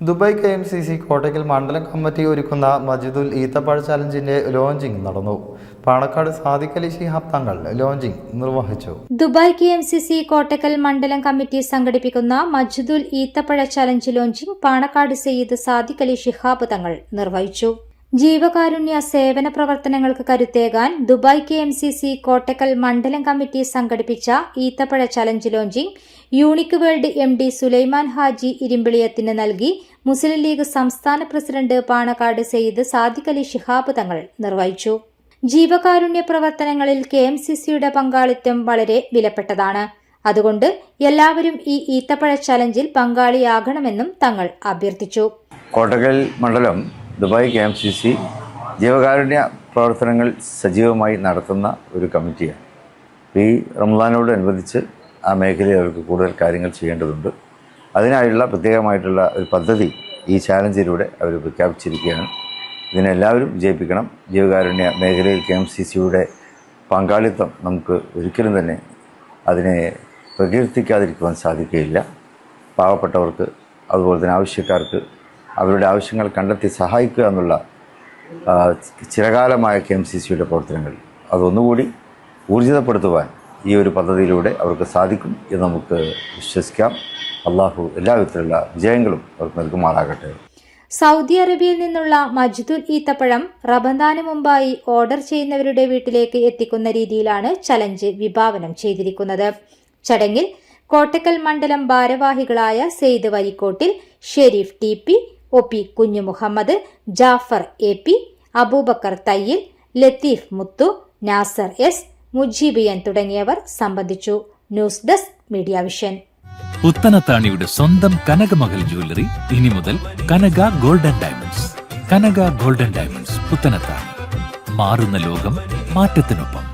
Dubai K M C C Kottakkal മണ്ഡലം committee ഒരുക്കുന്ന മജിദുൽ ഈത്തപ്പഴ ചലഞ്ചിന്റെ launching നടന്നു. പാണക്കാട് സാദിഖ് അലി ശിഹാബ് തങ്ങൾ ലോഞ്ചിങ് നിർവഹിച്ചു. Dubai K M C C Kottakkal മണ്ഡലം കമ്മിറ്റി സംഘടിപ്പിക്കുന്ന മജിദുൽ ഈത്തപ്പഴ ചലഞ്ച് ലോഞ്ചിംഗ് പാണക്കാട് സയ്യിദ് സാദിഖ് അലി ഷിഹാബ് തങ്ങൾ നിർവഹിച്ചു. ജീവകാരുണ്യ സേവന പ്രവർത്തനങ്ങൾക്ക് കരുത്തേകാൻ Dubai K M C C Kottakkal മണ്ഡലം കമ്മിറ്റി സംഘടിപ്പിച്ച ഈത്തപ്പഴ challenge launching unique world M D Sulaiman Haji ഇരുമ്പിളിയത്തിന് നൽകി മുസ്ലിം ലീഗ് സംസ്ഥാന പ്രസിഡന്റ് പാണക്കാട് സെയ്ദ് സാദിഖ് അലി ഷിഹാബ് തങ്ങൾ നിർവഹിച്ചു. ജീവകാരുണ്യ പ്രവർത്തനങ്ങളിൽ കെ എം സി സിയുടെ പങ്കാളിത്തം വളരെ വിലപ്പെട്ടതാണ്. അതുകൊണ്ട് എല്ലാവരും ഈ ഈത്തപ്പഴ ചലഞ്ചിൽ പങ്കാളിയാകണമെന്നും തങ്ങൾ അഭ്യർത്ഥിച്ചു. കോട്ടക്കൽ മണ്ഡലം Dubai K M C C ജീവകാരുണ്യ പ്രവർത്തനങ്ങൾ സജീവമായി നടത്തുന്ന ഒരു കമ്മിറ്റിയാണ്. ഈ റംസാനോടനുബന്ധിച്ച് ആ മേഖലയിൽ അവർക്ക് കൂടുതൽ കാര്യങ്ങൾ ചെയ്യേണ്ടതുണ്ട്. അതിനായുള്ള പ്രത്യേകമായിട്ടുള്ള ഒരു പദ്ധതി ഈ ചാലഞ്ചിലൂടെ അവർ പ്രഖ്യാപിച്ചിരിക്കുകയാണ്. ഇതിനെല്ലാവരും വിജയിപ്പിക്കണം. ജീവകാരുണ്യ മേഖലയിൽ കെ എം സി സിയുടെ പങ്കാളിത്തം നമുക്ക് ഒരിക്കലും തന്നെ അതിനെ പ്രകീർത്തിക്കാതിരിക്കുവാൻ സാധിക്കുകയില്ല. പാവപ്പെട്ടവർക്ക് അതുപോലെ തന്നെ ആവശ്യക്കാർക്ക് അവരുടെ ആവശ്യങ്ങൾ കണ്ടെത്തി സഹായിക്കുക എന്നുള്ള ചിരകാലമായ കെ എം സി സിയുടെ പ്രവർത്തനങ്ങൾ. അതൊന്നുകൂടി ഊർജിതപ്പെടുത്തുവാൻ ഈ ഒരു പദ്ധതിയിലൂടെ അവർക്ക് സാധിക്കും എന്ന് നമുക്ക് വിശ്വസിക്കാം. അള്ളാഹു എല്ലാവിധത്തിലുള്ള വിജയങ്ങളും അവർക്ക് നൽകുമാറാകട്ടെ. സൗദി അറേബ്യയിൽ നിന്നുള്ള മജ്ദുൽ ഈത്തപ്പഴം റബന്താന് മുമ്പായി ഓർഡർ ചെയ്യുന്നവരുടെ വീട്ടിലേക്ക് എത്തിക്കുന്ന രീതിയിലാണ് ചലഞ്ച് വിഭാവനം ചെയ്തിരിക്കുന്നത്. ചടങ്ങിൽ കോട്ടക്കൽ മണ്ഡലം ഭാരവാഹികളായ Syed Varikkottil Sharif T P O P Kunhu Muhammad Jafar A P Abubakar Thayyil Latheef Muthu Nasar S മുജീബിയൻ തുടങ്ങിയവർ സംബന്ധിച്ചു. News desk media vision. പുത്തനത്താണിയുടെ സ്വന്തം കനകമകൽ ജ്വല്ലറി ഇനി മുതൽ Kanaka golden diamonds. Kanaka golden diamonds Puthanathani മാറുന്ന ലോകം മാറ്റത്തിനൊപ്പം.